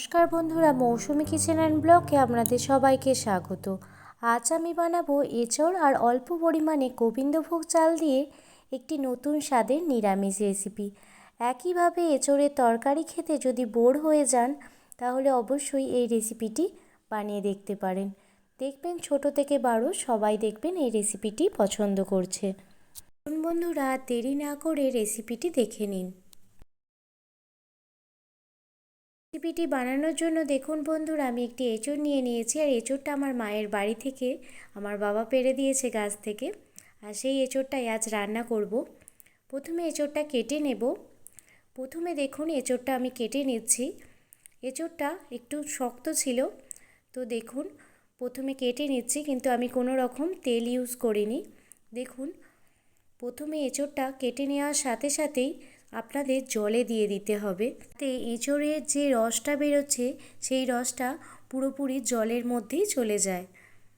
নমস্কার বন্ধুরা, মৌসুমি kitchen and ব্লগে আপনাদের সবাইকে স্বাগত। আজ আমি বানাবো এঁচড় আর অল্প পরিমাণে গোবিন্দভোগ চাল দিয়ে একটি নতুন স্বাদের নিরামিষ রেসিপি। একইভাবে এঁচড়ের তরকারি খেতে যদি বোর হয়ে যান, তাহলে অবশ্যই এই রেসিপিটি বানিয়ে দেখতে পারেন। দেখবেন ছোট থেকে বড় সবাই দেখবেন এই রেসিপিটি পছন্দ করছে। বন্ধুরা, দেরি না করে রেসিপিটি দেখে নিন। রেসিপিটি বানানোর জন্য দেখুন বন্ধুরা, আমি একটি এঁচড় নিয়ে নিয়েছি। আর এঁচড়টা আমার মায়ের বাড়ি থেকে, আমার বাবা পেরে দিয়েছে গাছ থেকে। আর সেই এঁচড়টাই আজ রান্না করব। প্রথমে এঁচড়টা কেটে নেব। প্রথমে দেখুন এঁচড়টা আমি কেটে নিচ্ছি। এঁচড়টা একটু শক্ত ছিল, তো দেখুন, প্রথমে কেটে নিচ্ছি, কিন্তু আমি কোনো রকম তেল ইউজ করিনি। দেখুন, প্রথমে এঁচড়টা কেটে নেওয়ার সাথে সাথেই আপনাদের জলে দিয়ে দিতে হবে। তাতে এঁচড়ের যে রসটা বেরোচ্ছে, সেই রসটা পুরোপুরি জলের মধ্যেই চলে যায়।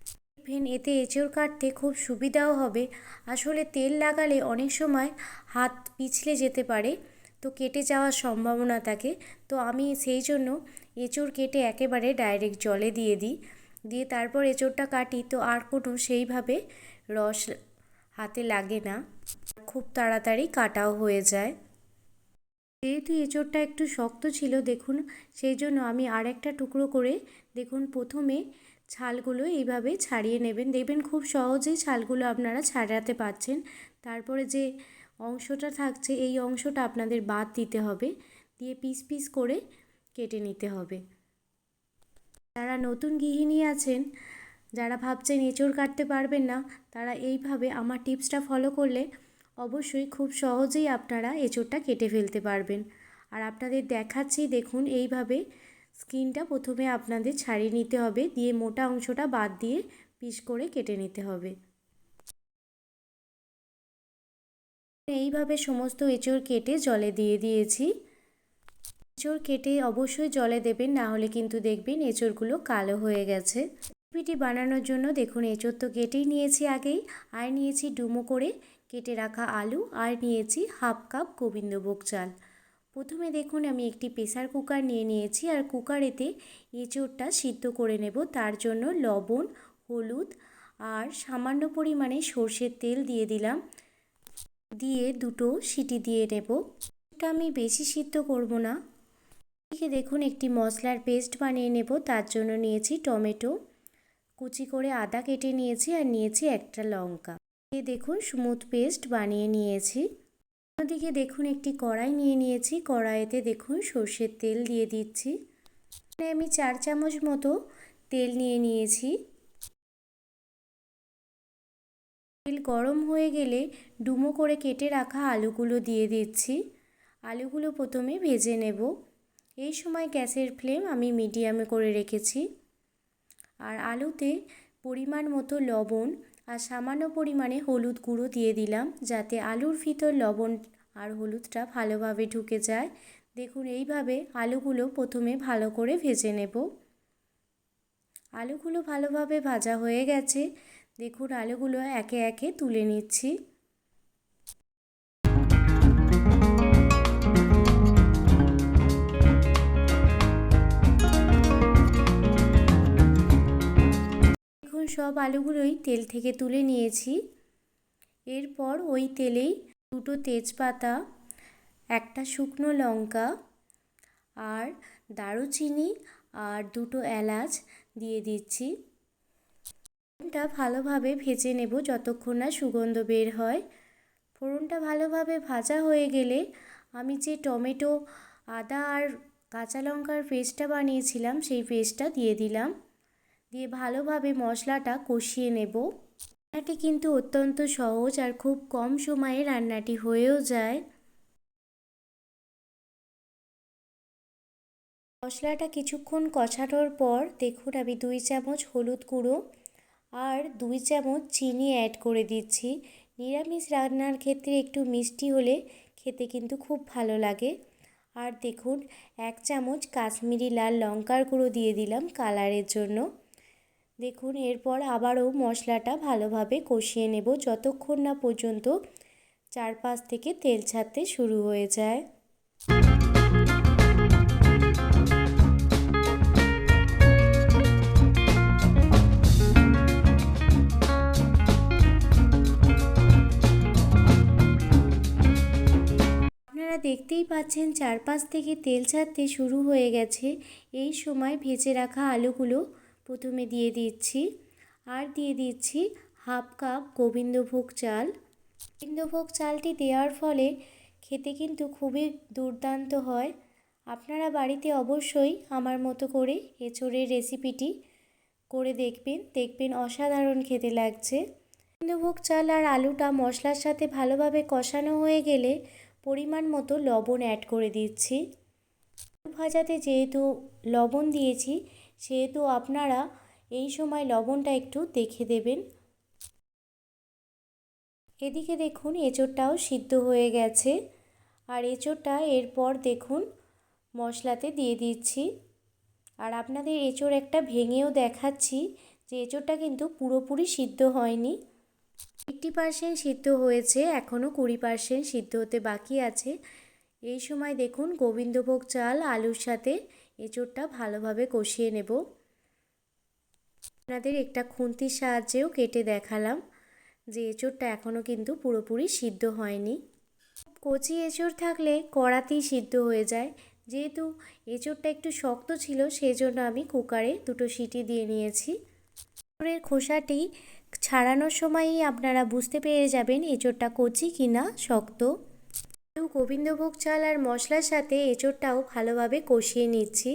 দেখবেন এতে এঁচড় কাটতে খুব সুবিধাও হবে। আসলে তেল লাগালে অনেক সময় হাত পিছলে যেতে পারে, তো কেটে যাওয়ার সম্ভাবনা থাকে। তো আমি সেই জন্য এঁচড় কেটে একেবারে ডাইরেক্ট জলে দিয়ে দিই। দিয়ে তারপর এঁচড়টা কাটি, তো আর কোনো সেইভাবে রস হাতে লাগে না। খুব তাড়াতাড়ি কাটাও হয়ে যায়। যেহেতু এঁচড়টা একটু শক্ত ছিল, দেখুন, সেই জন্য আমি আর একটা টুকরো করে, দেখুন, প্রথমে ছালগুলো এইভাবে ছাড়িয়ে নেবেন। দেখবেন খুব সহজেই ছালগুলো আপনারা ছাড়াতে পারছেন। তারপরে যে অংশটা থাকছে, এই অংশটা আপনাদের বাদ দিতে হবে। দিয়ে পিস পিস করে কেটে নিতে হবে। যারা নতুন গৃহিণী আছেন, যারা ভাবছেন এঁচড় কাটতে পারবেন না, তারা এইভাবে আমার টিপসটা ফলো করলে অবশ্যই খুব সহজেই আপনারা এঁচোড়টা কেটে ফেলতে পারবেন। আর আপনাদের দেখাচ্ছি, দেখুন, এইভাবে স্কিনটা প্রথমে আপনাদের ছাড়িয়ে নিতে হবে, দিয়ে মোটা অংশটা বাদ দিয়ে পিস করে কেটে নিতে হবে। এইভাবে সমস্ত এঁচড় কেটে জলে দিয়ে দিয়েছি। এঁচড় কেটে অবশ্যই জলে দেবেন, না হলে কিন্তু দেখবেন এঁচড়গুলো কালো হয়ে গেছে। রেসিপিটি বানানোর জন্য দেখুন, এঁচড় তো কেটেই নিয়েছি আগেই। আর নিয়েছি ডুমো করে। কেটে রাখা আলু আর নিয়েছি হাফ কাপ গোবিন্দভোগ চাল। প্রথমে দেখুন আমি একটি প্রেসার কুকার নিয়ে নিয়েছি আর কুকারেতে এঁচোড়টা সিদ্ধ করে নেব। তার জন্য লবণ, হলুদ আর সামান্য পরিমাণে সর্ষের তেল দিয়ে দিলাম। দিয়ে দুটো সিটি দিয়ে নেব। এটা আমি বেশি সিদ্ধ করব না। এদিকে দেখুন একটি মশলার পেস্ট বানিয়ে নেব। তার জন্য নিয়েছি টমেটো। কুচি করে আদা কেটে নিয়েছি আর নিয়েছি একটা লঙ্কা। দেখুন স্মুথ পেস্ট বানিয়ে নিয়েছি। অন্যদিকে দেখুন একটি কড়াই নিয়ে নিয়েছি। কড়াইতে দেখুন সর্ষের তেল দিয়ে দিচ্ছি। এখানে আমি চার চামচ মতো তেল নিয়ে নিয়েছি। তেল গরম হয়ে গেলে ডুমো করে কেটে রাখা আলুগুলো দিয়ে দিচ্ছি। আলুগুলো প্রথমে ভেজে নেব। এই সময় গ্যাসের ফ্লেম আমি মিডিয়ামে করে রেখেছি। আর আলুতে পরিমাণ মতো লবণ আর সামান্য পরিমাণে হলুদ গুঁড়ো দিয়ে দিলাম যাতে আলুর ভিতর লবণ আর হলুদটা ভালোভাবে ঢুকে যায়। দেখুন, এইভাবে আলুগুলো প্রথমে ভালো করে ভেজে নেব। আলুগুলো ভালোভাবে ভাজা হয়ে গেছে। দেখুন, আলুগুলো একে একে তুলে নিচ্ছি। দেখুন সব আলুগুলোই তেল থেকে তুলে নিয়েছি। এরপর ওই তেলেই দুটো তেজপাতা, একটা শুকনো লঙ্কা আর দারুচিনি আর দুটো এলাচ দিয়ে দিচ্ছি। ফোড়নটা ভালোভাবে ভেজে নেব যতক্ষণ না সুগন্ধ বের হয়। ফোড়নটা ভালোভাবে ভাজা হয়ে গেলে আমি যে টমেটো, আদা আর কাঁচা লঙ্কার পেস্টটা বানিয়েছিলাম সেই পেস্টটা দিয়ে দিলাম। দিয়ে ভালোভাবে মশলাটা কষিয়ে নেব। রান্নাটি কিন্তু অত্যন্ত সহজ আর খুব কম সময়ে রান্নাটি হয়েও যায়। মশলাটা কিছুক্ষণ কষানোর পর দেখুন আমি দুই চামচ হলুদ গুঁড়ো আর দুই চামচ চিনি অ্যাড করে দিচ্ছি। নিরামিষ রান্নার ক্ষেত্রে একটু মিষ্টি হলে খেতে কিন্তু খুব ভালো লাগে। আর দেখুন, এক চামচ কাশ্মীরি লাল লঙ্কার গুঁড়ো দিয়ে দিলাম কালারের জন্য। দেখুন, এরপর আবারও মশলাটা ভালোভাবে কষিয়ে নেব যতক্ষণ না পর্যন্ত চারপাশ থেকে তেল ছাড়তে শুরু হয়ে যায়। আপনারা দেখতেই পাচ্ছেন, চারপাশ থেকে তেল ছাড়তে শুরু হয়ে গেছে। এই সময় ভেজে রাখা আলুগুলো প্রথমে দিয়ে দিচ্ছি। আর দিয়ে দিচ্ছি হাফ কাপ গোবিন্দভোগ চাল। গোবিন্দভোগ চালটি দেওয়ার ফলে খেতে কিন্তু খুবই দুর্দান্ত হয়। আপনারা বাড়িতে অবশ্যই আমার মতো করে এঁচোড়ের রেসিপিটি করে দেখবেন। দেখবেন অসাধারণ খেতে লাগছে। গোবিন্দভোগ চাল আর আলুটা মশলার সাথে ভালোভাবে কষানো হয়ে গেলে পরিমাণ মতো লবণ অ্যাড করে দিচ্ছি। আলু ভাজাতে যেহেতু লবণ দিয়েছি সেহেতু আপনারা এই সময় লবণটা একটু দেখে দেবেন। এদিকে দেখুন, এঁচোড়টাও সিদ্ধ হয়ে গেছে। আর এঁচোড়টা এরপর দেখুন, মশলাতে দিয়ে দিচ্ছি। আর আপনাদের এঁচোড় একটা ভেঙেও দেখাচ্ছি যে এঁচোড়টা কিন্তু পুরোপুরি সিদ্ধ হয়নি। এইটটি পারসেন্ট সিদ্ধ হয়েছে, এখনও কুড়ি পারসেন্ট সিদ্ধ হতে বাকি আছে। এই সময় দেখুন, গোবিন্দভোগ চাল, আলুর সাথে এঁচোড়টা ভালোভাবে কষিয়ে নেব। আপনাদের একটা খুন্তির সাহায্যেও কেটে দেখালাম যে এঁচোড়টা এখনও কিন্তু পুরোপুরি সিদ্ধ হয়নি। কচি এঁচোড় থাকলে কড়াতেই সিদ্ধ হয়ে যায়। যেহেতু এঁচোড়টা একটু শক্ত ছিল সেই জন্য আমি কুকারে দুটো সিটি দিয়ে নিয়েছি। এঁচোড়ের খোসাটি ছাড়ানোর সময়ই আপনারা বুঝতে পেরে যাবেন এঁচোড়টা কচি কি না শক্ত। গোবিন্দভোগ চাল আর মশলার সাথে এঁচোড়টাও ভালোভাবে কষিয়ে নিচ্ছি।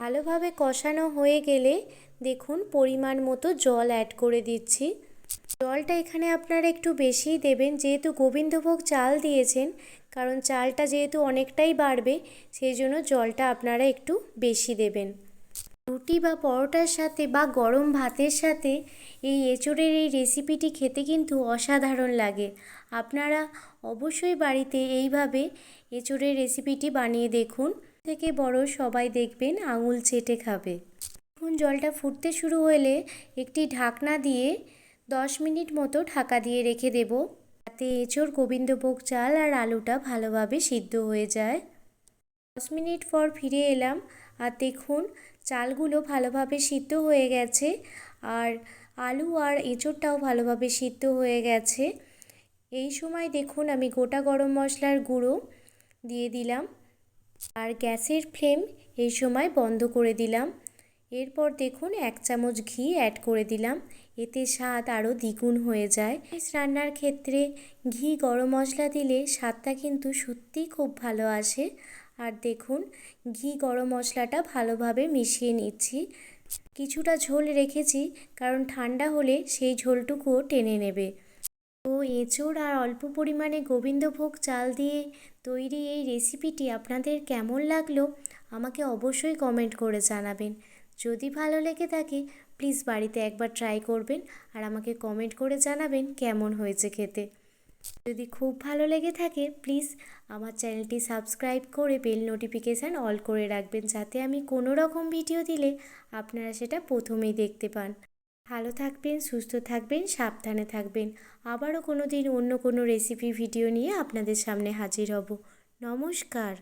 ভালোভাবে কষানো হয়ে গেলে দেখুন পরিমাণ মতো জল অ্যাড করে দিচ্ছি। জলটা এখানে আপনারা একটু বেশিই দেবেন, যেহেতু গোবিন্দভোগ চাল দিয়েছেন, কারণ চালটা যেহেতু অনেকটাই বাড়বে সেই জন্য জলটা আপনারা একটু বেশি দেবেন। রুটি বা পরোটার সাথে বা গরম ভাতের সাথে এই এঁচোড়ের এই রেসিপিটি খেতে কিন্তু অসাধারণ লাগে। আপনারা অবশ্যই বাড়িতে এইভাবে এঁচোড়ের রেসিপিটি বানিয়ে দেখুন। থেকে বড় সবাই দেখবেন আঙুল চেটে খাবে। এখন জলটা ফুটতে শুরু হলে একটি ঢাকনা দিয়ে দশ মিনিট মতো ঢাকা দিয়ে রেখে দেব। যাতে এঁচোড়, গোবিন্দভোগ চাল আর আলুটা ভালোভাবে সিদ্ধ হয়ে যায়। দশ মিনিট পর ফিরে এলাম আর দেখুন, চালগুলো ভালোভাবে সিদ্ধ হয়ে গেছে। আর আলু আর এঁচোড়টাও ভালোভাবে সিদ্ধ হয়ে গেছে। এই সময় দেখুন আমি গোটা গরম মশলার গুঁড়ো দিয়ে দিলাম আর গ্যাসের ফ্লেম এই সময় বন্ধ করে দিলাম। এরপর দেখুন এক চামচ ঘি অ্যাড করে দিলাম। এতে স্বাদ আরও দ্বিগুণ হয়ে যায়। রান্নার ক্ষেত্রে ঘি গরম মশলা দিলে স্বাদটা কিন্তু সত্যিই খুব ভালো আসে। আর দেখুন, ঘি গরম মশলাটা ভালোভাবে মিশিয়ে নিচ্ছি। কিছুটা ঝোল রেখেছি, কারণ ঠান্ডা হলে সেই ঝোলটুকুও টেনে নেবে। তো এঁচোড় আর অল্প পরিমাণে গোবিন্দভোগ চাল দিয়ে তৈরি এই রেসিপিটি আপনাদের কেমন লাগল, আমাকে অবশ্যই কমেন্ট করে জানাবেন। যদি ভালো লেগে থাকে প্লিজ বাড়িতে একবার ট্রাই করবেন আর আমাকে কমেন্ট করে জানাবেন কেমন হয়েছে খেতে। যদি খুব ভালো লেগে থাকে প্লিজ আমার চ্যানেলটি সাবস্ক্রাইব করে বেল নোটিফিকেশান অল করে রাখবেন, যাতে আমি কোনো রকম ভিডিও দিলে আপনারা সেটা প্রথমেই দেখতে পান। ভালো থাকবেন, সুস্থ থাকবেন, সাবধানে থাকবেন। আবারও কোনো দিন অন্য কোনো রেসিপি ভিডিও নিয়ে আপনাদের সামনে হাজির হব। নমস্কার।